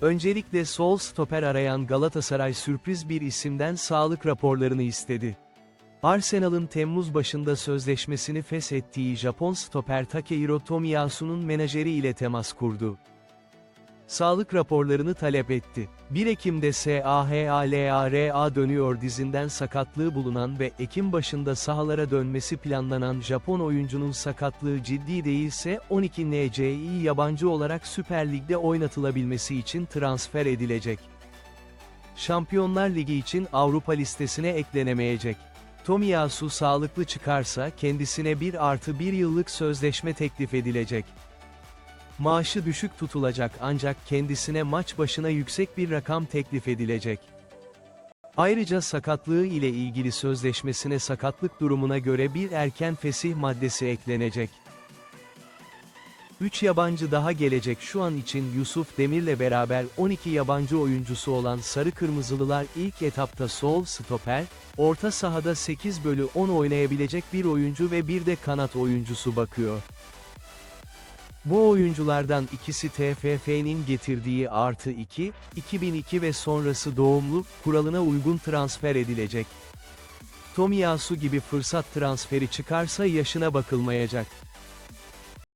Öncelikle sol stoper arayan Galatasaray sürpriz bir isimden sağlık raporlarını istedi. Arsenal'ın Temmuz başında sözleşmesini feshettiği Japon stoper Takehiro Tomiyasu'nun menajeri ile temas kurdu. Sağlık raporlarını talep etti. 1 Ekim'de SAHALARA dönüyor dizinden sakatlığı bulunan ve Ekim başında sahalara dönmesi planlanan Japon oyuncunun sakatlığı ciddi değilse 12 NC'yi yabancı olarak Süper Lig'de oynatılabilmesi için transfer edilecek. Şampiyonlar Ligi için Avrupa listesine eklenemeyecek. Tomiyasu sağlıklı çıkarsa kendisine 1 artı 1 yıllık sözleşme teklif edilecek. Maaşı düşük tutulacak ancak kendisine maç başına yüksek bir rakam teklif edilecek. Ayrıca sakatlığı ile ilgili sözleşmesine sakatlık durumuna göre bir erken fesih maddesi eklenecek. 3 yabancı daha gelecek şu an için Yusuf Demir'le beraber 12 yabancı oyuncusu olan Sarı Kırmızılılar ilk etapta sol stoper, orta sahada 8 bölü 10 oynayabilecek bir oyuncu ve bir de kanat oyuncusu bakıyor. Bu oyunculardan ikisi TFF'nin getirdiği artı 2, 2002 ve sonrası doğumlu, kuralına uygun transfer edilecek. Tomiyasu gibi fırsat transferi çıkarsa yaşına bakılmayacak.